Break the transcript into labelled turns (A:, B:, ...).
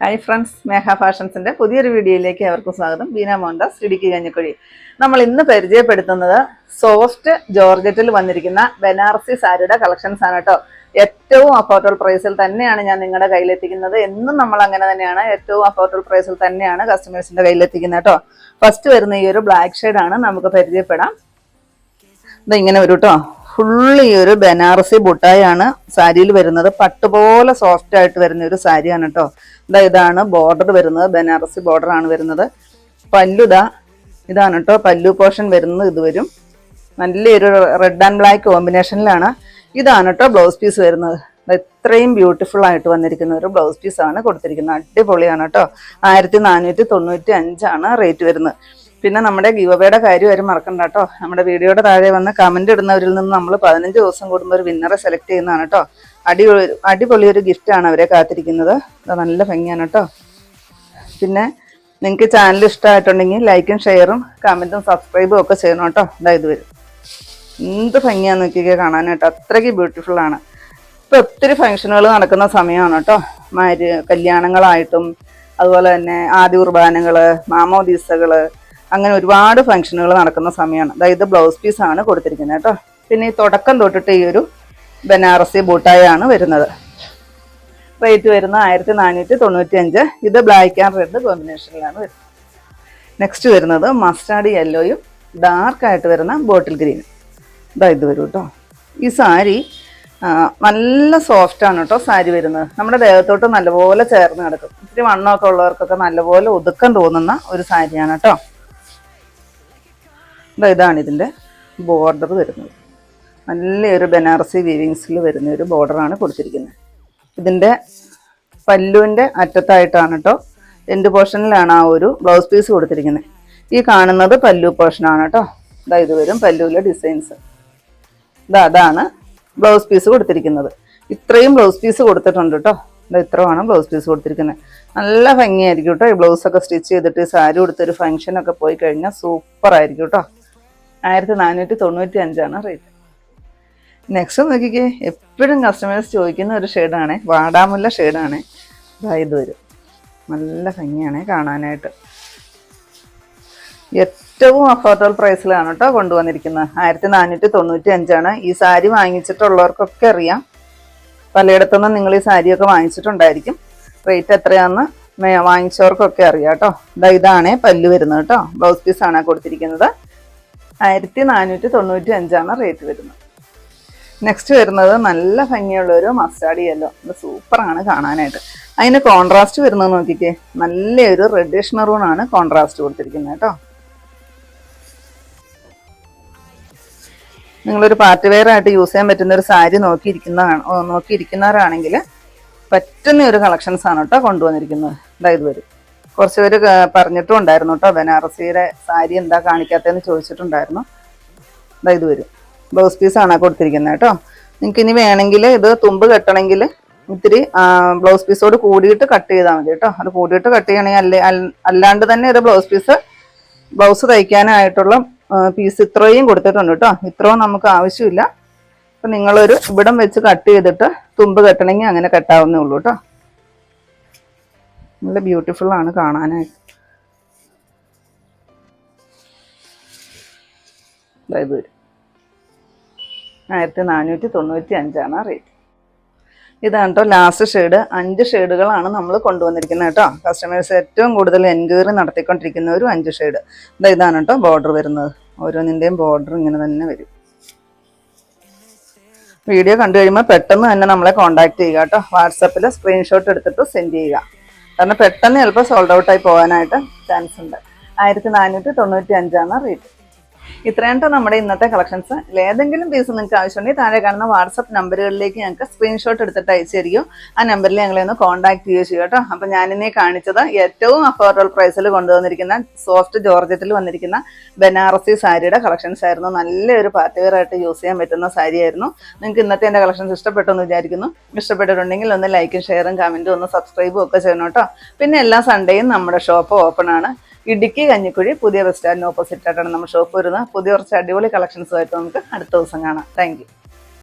A: Hi friends മേഘ ഫാഷൻസിന്റെ പുതിയൊരു വീഡിയോയിലേക്ക് അവർക്കും സ്വാഗതം. ബീന മോഹൻദാസ് ഇടുക്കി കഞ്ഞിക്കുഴി. നമ്മൾ ഇന്ന് പരിചയപ്പെടുത്തുന്നത് സോഫ്റ്റ് ജോർജറ്റിൽ വന്നിരിക്കുന്ന ബനാറസി സാരിയുടെ കളക്ഷൻസ് ആണ് കേട്ടോ. ഏറ്റവും അഫോർഡബിൾ പ്രൈസിൽ തന്നെയാണ് ഞാൻ നിങ്ങളുടെ കയ്യിലെത്തിക്കുന്നത്. എന്നും നമ്മൾ അങ്ങനെ തന്നെയാണ് ഏറ്റവും അഫോർഡബിൾ പ്രൈസിൽ തന്നെയാണ് കസ്റ്റമേഴ്സിന്റെ കയ്യിലെത്തിക്കുന്നത് കേട്ടോ. ഫസ്റ്റ് വരുന്ന ഈ ഒരു ബ്ലാക്ക് ഷെയ്ഡാണ് നമുക്ക് പരിചയപ്പെടാം. ഇത് ഇങ്ങനെ വരും കേട്ടോ ഫുള്ള് ഈ ഒരു ബനാറസി ബുട്ടായാണ് സാരിയിൽ വരുന്നത്. പട്ടുപോലെ സോഫ്റ്റ് ആയിട്ട് വരുന്ന ഒരു സാരിയാണ് കേട്ടോ ഇതാ ഇതാണ് ബോർഡർ വരുന്നത്. ബനാറസി ബോർഡർ ആണ് വരുന്നത്. പല്ലുതാ ഇതാണ് കേട്ടോ പല്ലു പോർഷൻ വരുന്നത് ഇത് വരും. നല്ലൊരു റെഡ് ആൻഡ് ബ്ലാക്ക് കോമ്പിനേഷനിലാണ് ഇതാണ് കേട്ടോ ബ്ലൗസ് പീസ് വരുന്നത്. ഇത്രയും ബ്യൂട്ടിഫുൾ ആയിട്ട് വന്നിരിക്കുന്ന ഒരു ബ്ലൗസ് പീസാണ് കൊടുത്തിരിക്കുന്നത്. അടിപൊളിയാണ് കേട്ടോ ആയിരത്തി നാനൂറ്റി തൊണ്ണൂറ്റി അഞ്ചാണ് റേറ്റ് വരുന്നത്. പിന്നെ നമ്മുടെ ഗീവബയുടെ കാര്യം ആരും മറക്കണ്ട കേട്ടോ. നമ്മുടെ വീഡിയോയുടെ താഴെ വന്ന് കമന്റ് ഇടുന്നവരിൽ നിന്ന് നമ്മൾ പതിനഞ്ച് ദിവസം കൂടുമ്പോൾ ഒരു വിന്നറെ സെലക്ട് ചെയ്യുന്നതാണ് കേട്ടോ. അടിപൊളി അടിപൊളി ഒരു ഗിഫ്റ്റാണ് അവരെ കാത്തിരിക്കുന്നത്. നല്ല ഭംഗിയാണ് കേട്ടോ. പിന്നെ നിങ്ങൾക്ക് ചാനൽ ഇഷ്ടമായിട്ടുണ്ടെങ്കിൽ ലൈക്കും ഷെയറും കമന്റും സബ്സ്ക്രൈബും ഒക്കെ ചെയ്യണം കേട്ടോ. ഇതാ ഇത് വരും. എന്ത് ഭംഗിയാന്ന് നോക്കിയൊക്കെ കാണാനായിട്ട് അത്രയ്ക്ക് ബ്യൂട്ടിഫുൾ ആണ്. ഇപ്പൊ ഒത്തിരി ഫംഗ്ഷനുകൾ നടക്കുന്ന സമയമാണ് കേട്ടോ. മാര് കല്യാണങ്ങളായിട്ടും അതുപോലെ തന്നെ ആദ്യ കുർബാനകൾ മാമോദീസകൾ അങ്ങനെ ഒരുപാട് ഫംഗ്ഷനുകൾ നടക്കുന്ന സമയമാണ്. അതായത് ബ്ലൗസ് പീസ് ആണ് കൊടുത്തിരിക്കുന്നത് കേട്ടോ. പിന്നെ ഈ തുടക്കം തൊട്ടിട്ട് ഈ ഒരു ബനാറസി ബൂട്ടായാണ് വരുന്നത്. റേറ്റ് വരുന്നത് ആയിരത്തി നാനൂറ്റി തൊണ്ണൂറ്റി അഞ്ച് ഇത് ബ്ലാക്ക് ആൻഡ് റെഡ് കോമ്പിനേഷനിലാണ് വരുന്നത് നെക്സ്റ്റ് വരുന്നത് മസ്റ്റാർഡ് യെല്ലോയും ഡാർക്ക് ആയിട്ട് വരുന്ന ബോട്ടിൽ ഗ്രീൻ ഇതാ ഇത് വരും കേട്ടോ. ഈ സാരി നല്ല സോഫ്റ്റ് ആണ് കേട്ടോ സാരി വരുന്നത്. നമ്മുടെ ദേഹത്തോട്ട് നല്ലപോലെ ചേർന്ന് കിടക്കും ഇത്തിരി വണ്ണമൊക്കെ ഉള്ളവർക്കൊക്കെ നല്ലപോലെ ഒതുക്കം തോന്നുന്ന ഒരു സാരിയാണ് കേട്ടോ. ഇതാണ് ഇതിന്റെ ബോർഡർ വരുന്നത്. നല്ലൊരു ബനാറസി വീവിങ്സിൽ വരുന്ന ഒരു ബോർഡറാണ് കൊടുത്തിരിക്കുന്നത്. ഇതിന്റെ പല്ലുവിന്റെ അറ്റത്തായിട്ടാണ് കേട്ടോ എന്റെ പോർഷനിലാണ് ആ ഒരു ബ്ലൗസ് പീസ് കൊടുത്തിരിക്കുന്നത്. ഈ കാണുന്നത് പല്ലു പോർഷനാണ് കേട്ടോ ഇതാ ഇത് വരും പല്ലുവിലെ ഡിസൈൻസ് ഇതാ അതാണ് ബ്ലൗസ് പീസ് കൊടുത്തിരിക്കുന്നത്. ഇത്രയും ബ്ലൗസ് പീസ് കൊടുത്തിട്ടുണ്ട് കേട്ടോ ഇതാ ഇത്രയാണ് ബ്ലൗസ് പീസ് കൊടുത്തിരിക്കുന്നത്. നല്ല ഭംഗിയായിരിക്കും കേട്ടോ ഈ ബ്ലൗസൊക്കെ സ്റ്റിച്ച് ചെയ്തിട്ട് സാരി കൊടുത്തൊരു ഫംഗ്ഷനൊക്കെ പോയി കഴിഞ്ഞാൽ സൂപ്പറായിരിക്കും കേട്ടോ ആയിരത്തി നാനൂറ്റി തൊണ്ണൂറ്റി അഞ്ചാണ് റേറ്റ് നെക്സ്റ്റ് നോക്കിക്കേ. എപ്പോഴും കസ്റ്റമേഴ്സ് ചോദിക്കുന്ന ഒരു ഷെയ്ഡാണ് വാടാമുല്ല ഷെയ്ഡാണ് ഇത് വരും. നല്ല ഭംഗിയാണ് കാണാനായിട്ട്. ഏറ്റവും അഫോർഡബിൾ പ്രൈസിലാണ് കേട്ടോ കൊണ്ടുവന്നിരിക്കുന്നത്. ആയിരത്തി നാനൂറ്റി തൊണ്ണൂറ്റി അഞ്ചാണ് ഈ സാരി വാങ്ങിച്ചിട്ടുള്ളവർക്കൊക്കെ അറിയാം. പലയിടത്തുനിന്നും നിങ്ങൾ ഈ സാരിയൊക്കെ വാങ്ങിച്ചിട്ടുണ്ടായിരിക്കും. റേറ്റ് എത്രയാണെന്ന് വാങ്ങിച്ചവർക്കൊക്കെ അറിയാം കേട്ടോ ഇതാ ഇതാണ് പല്ലു വരുന്നത് കേട്ടോ ബ്ലൗസ് പീസാണ് കൊടുത്തിരിക്കുന്നത്. ആയിരത്തി നാനൂറ്റി തൊണ്ണൂറ്റി അഞ്ചാണ് റേറ്റ് വരുന്നത്. നെക്സ്റ്റ് വരുന്നത് നല്ല ഭംഗിയുള്ള ഒരു മസ്റ്റാർഡ് യെല്ലോ ഇത് സൂപ്പറാണ് കാണാനായിട്ട്. അതിന് കോൺട്രാസ്റ്റ് വരുന്നത് നോക്കിക്കേ. നല്ലൊരു റെഡിഷ് മെറൂൺ ആണ് കോൺട്രാസ്റ്റ് കൊടുത്തിരിക്കുന്നത് കേട്ടോ. നിങ്ങളൊരു പാർട്ടി വെയർ ആയിട്ട് യൂസ് ചെയ്യാൻ പറ്റുന്ന ഒരു സാരി നോക്കിയിരിക്കുന്നതാണ് നോക്കിയിരിക്കുന്നവരാണെങ്കിൽ പറ്റുന്ന ഒരു കളക്ഷൻസ് ആണ് കേട്ടോ കൊണ്ടുവന്നിരിക്കുന്നത്. ഇതായത് വരും. കുറച്ച് പേര് പറഞ്ഞിട്ടും ഉണ്ടായിരുന്നു കേട്ടോ ബനാറസിയുടെ സാരി എന്താ കാണിക്കാത്തതെന്ന് ചോദിച്ചിട്ടുണ്ടായിരുന്നു. ഇതായത് വരും. ബ്ലൗസ് പീസാണ് കൊടുത്തിരിക്കുന്നത് കേട്ടോ. നിങ്ങൾക്ക് ഇനി വേണമെങ്കിൽ ഇത് തുമ്പ് കെട്ടണമെങ്കിൽ ഇത്തിരി ബ്ലൗസ് പീസോട് കൂടിയിട്ട് കട്ട് ചെയ്താൽ മതി കേട്ടോ. അത് കൂടിയിട്ട് കട്ട് ചെയ്യണമെങ്കിൽ അല്ലേ അല്ലാണ്ട് തന്നെ ഒരു ബ്ലൗസ് പീസ് ബ്ലൗസ് തയ്ക്കാനായിട്ടുള്ള പീസ് ഇത്രയും കൊടുത്തിട്ടുണ്ട് കേട്ടോ. ഇത്രയും നമുക്ക് ആവശ്യമില്ല. അപ്പം നിങ്ങളൊരു ഇവിടം വെച്ച് കട്ട് ചെയ്തിട്ട് തുമ്പ് കെട്ടണമെങ്കിൽ അങ്ങനെ കെട്ടാവുന്നേ ഉള്ളൂ കേട്ടോ. നല്ല ബ്യൂട്ടിഫുൾ ആണ് കാണാനായിട്ട് അതായത് ആയിരത്തി നാനൂറ്റി തൊണ്ണൂറ്റി അഞ്ചാണ് റേറ്റ് ഇതാണ് കേട്ടോ ലാസ്റ്റ് ഷെയ്ഡ് അഞ്ച് ഷെയ്ഡുകളാണ് നമ്മൾ കൊണ്ടുവന്നിരിക്കുന്നത് കേട്ടോ കസ്റ്റമേഴ്സ് ഏറ്റവും കൂടുതൽ എൻക്വയറി നടത്തിക്കൊണ്ടിരിക്കുന്ന ഒരു അഞ്ച് ഷെയ്ഡ് ഇതാ ഇതാണ് കേട്ടോ ബോർഡർ വരുന്നത്. ഓരോന്നിന്റെയും ബോർഡർ ഇങ്ങനെ തന്നെ വരും. വീഡിയോ കണ്ടു കഴിയുമ്പോൾ പെട്ടെന്ന് തന്നെ നമ്മളെ കോൺടാക്ട് ചെയ്യുക കേട്ടോ വാട്സപ്പിൽ സ്ക്രീൻഷോട്ട് എടുത്തിട്ട് സെൻഡ് ചെയ്യുക. കാരണം പെട്ടെന്ന് ചിലപ്പോൾ സോൾഡ് ഔട്ടായി പോകാനായിട്ട് ചാൻസ് ഉണ്ട്. ആയിരത്തി നാനൂറ്റി തൊണ്ണൂറ്റി അഞ്ചാണ് റേറ്റ് ഇത്രയും ട്ടോ നമ്മുടെ ഇന്നത്തെ കളക്ഷൻസ് ഏതെങ്കിലും പീസ് നിങ്ങൾക്ക് ആവശ്യമുണ്ടെങ്കിൽ താഴെ കാണുന്ന വാട്സപ്പ് നമ്പറുകളിലേക്ക് ഞങ്ങൾക്ക് സ്ക്രീൻഷോട്ട് എടുത്തിട്ട് അയച്ചു തരികയോ ആ നമ്പറിൽ ഞങ്ങളെ ഒന്ന് കോൺടാക്ട് ചെയ്യുകയോ ചെയ്യുക കേട്ടോ അപ്പം ഞാനിന്നെ കാണിച്ചത് ഏറ്റവും അഫോർഡബിൾ പ്രൈസിൽ കൊണ്ടുവന്നിരിക്കുന്ന സോഫ്റ്റ് ജോർജറ്റിൽ വന്നിരിക്കുന്ന ബനാറസി സാരിയുടെ കളക്ഷൻസ് ആയിരുന്നു. നല്ലൊരു പാർട്ടി വെയർ ആയിട്ട് യൂസ് ചെയ്യാൻ പറ്റുന്ന സാരി ആയിരുന്നു നിങ്ങൾക്ക് ഇന്നത്തെ എന്റെ കളക്ഷൻസ് ഇഷ്ടപ്പെട്ടു എന്ന് വിചാരിക്കുന്നു. ഇഷ്ടപ്പെട്ടിട്ടുണ്ടെങ്കിൽ ഒന്ന് ലൈക്കും ഷെയറും കമന്റും ഒന്ന് സബ്സ്ക്രൈബും ഒക്കെ ചെയ്യണം കേട്ടോ പിന്നെ എല്ലാ സൺഡേയും നമ്മുടെ ഷോപ്പ് ഓപ്പൺ ആണ്. ഇടുക്കി കഞ്ഞിക്കുഴി പുതിയ ബസ് സ്റ്റാൻഡിന് ഓപ്പോസിറ്റ് ആയിട്ടാണ് നമ്മുടെ ഷോപ്പ് വരുന്നത്. പുതിയ കുറച്ച് അടിപൊളി കളക്ഷൻസുമായിട്ട് നമുക്ക് അടുത്ത ദിവസം കാണാം. താങ്ക്